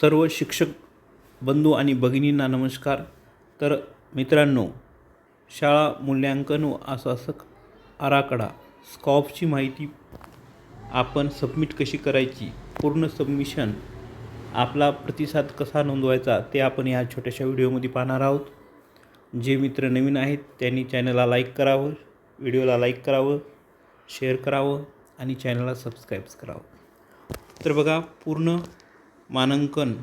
सर्व शिक्षक बंधू आणि भगिनींना नमस्कार. तर मित्रांनो शाळा मूल्यांकन व आश्वासक आराखडा स्कॉपची माहिती आपण सबमिट कशी करायची पूर्ण सबमिशन आपला प्रतिसाद कसा नोंदवायचा ते आपण या छोट्याशा व्हिडिओमध्ये पाहणार आहोत. जे मित्र नवीन आहेत त्यांनी चॅनलला लाईक करावं व्हिडिओला लाईक करावं शेअर करावं आणि चॅनलला सबस्क्राईब करावं. तर बघा पूर्ण मानांकन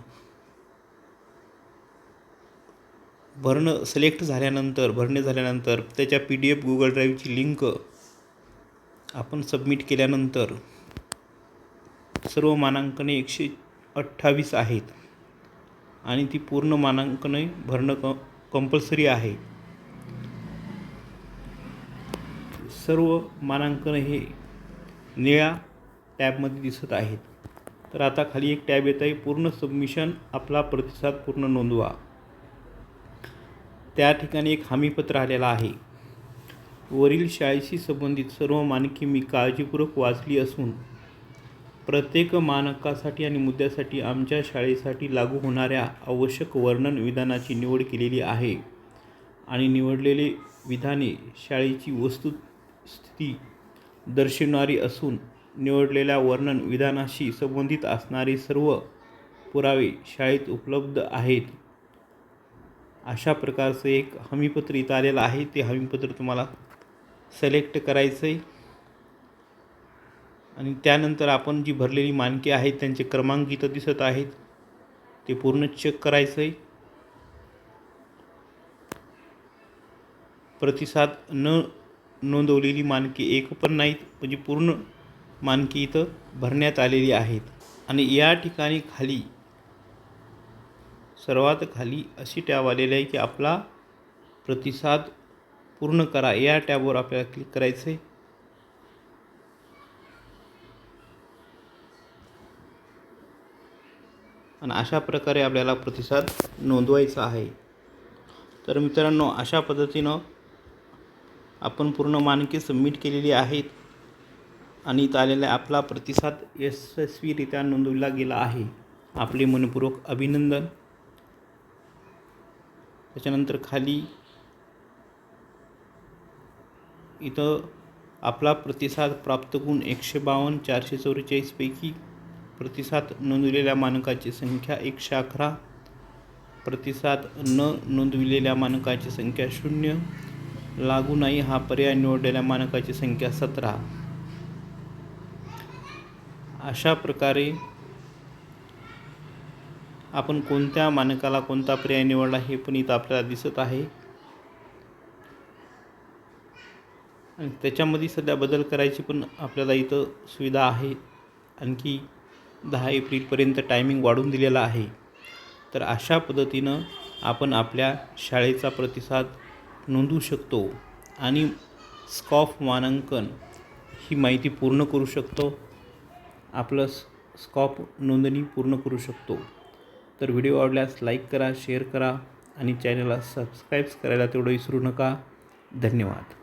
भरणं सिलेक्ट झाल्यानंतर भरणे झाल्यानंतर त्याच्या पी डी एफ गुगल ड्राईव्हची लिंक आपण सबमिट केल्यानंतर सर्व मानांकने एकशे अठ्ठावीस आहेत. आणि ती पूर्ण मानांकने भरणं क कंपल्सरी आहे. सर्व मानांकन हे निळ्या टॅबमध्ये दिसत आहेत. तर आता खाली एक टॅब येत आहे पूर्ण सबमिशन आपला प्रतिसाद पूर्ण नोंदवा. त्या ठिकाणी एक हमीपत्र आलेला आहे. वरील शाळेशी संबंधित सर्व मानके मी काळजीपूर्वक वाचली असून प्रत्येक मानकासाठी आणि मुद्द्यासाठी आमच्या शाळेसाठी लागू होणाऱ्या आवश्यक वर्णन विधानाची निवड केलेली आहे आणि निवडलेले विधाने शाळेची वस्तुस्थिती दर्शवणारी असून निवडलेल्या वर्णन विधानाशी संबंधित असणारे सर्व पुरावे शाळेत उपलब्ध आहेत. अशा प्रकारचं एक हमीपत्र इथं आलेलं आहे. ते हमीपत्र तुम्हाला सिलेक्ट करायचं आहे आणि त्यानंतर आपण जी भरलेली मानके आहेत त्यांचे क्रमांक इथं दिसत आहेत. ते पूर्ण चेक करायचं आहे प्रतिसाद न नोंदवलेली मानके एक पण नाहीत. म्हणजे पूर्ण मानकी इथं भरण्यात आलेली आहेत. आणि या ठिकाणी खाली सर्वात खाली अशी टॅब आलेली आहे की आपला प्रतिसाद पूर्ण करा. या टॅबवर आपल्याला क्लिक करायचं आहे. आणि अशा प्रकारे आपल्याला प्रतिसाद नोंदवायचा आहे. तर मित्रांनो अशा पद्धतीनं आपण पूर्ण मानके सबमिट केलेली आहेत. आणि इथं आलेला आपला प्रतिसाद यशस्वीरित्या नोंदवला गेला आहे. आपले मनपूर्वक अभिनंदन. त्याच्यानंतर खाली इथं आपला प्रतिसाद प्राप्त गुण एकशे बावन्न चारशे चौवेचाळीसपैकी प्रतिसाद नोंदवलेल्या मानकाची संख्या एकशे अकरा प्रतिसाद न नोंदविलेल्या मानकाची संख्या शून्य लागू नाही हा पर्याय निवडलेल्या मानकाची संख्या सतरा. अशा प्रकारे आपण कोणत्या मानकाला कोणता पर्याय निवडला हे पण इथं आपल्याला दिसत आहे. आणि त्याच्यामध्ये सध्या बदल करायची पण आपल्याला इथं सुविधा आहे. आणखी दहा एप्रिलपर्यंत टायमिंग वाढून दिलेला आहे. तर अशा पद्धतीनं आपण आपल्या शाळेचा प्रतिसाद नोंदवू शकतो आणि स्कॉफ मानांकन ही माहिती पूर्ण करू शकतो. आपलं स्कॉप नोंदणी पूर्ण करू शकतो. तर व्हिडिओ आवडल्यास लाईक करा शेअर करा आणि चॅनलला सबस्क्राईब्स करायला तेवढं विसरू नका. धन्यवाद.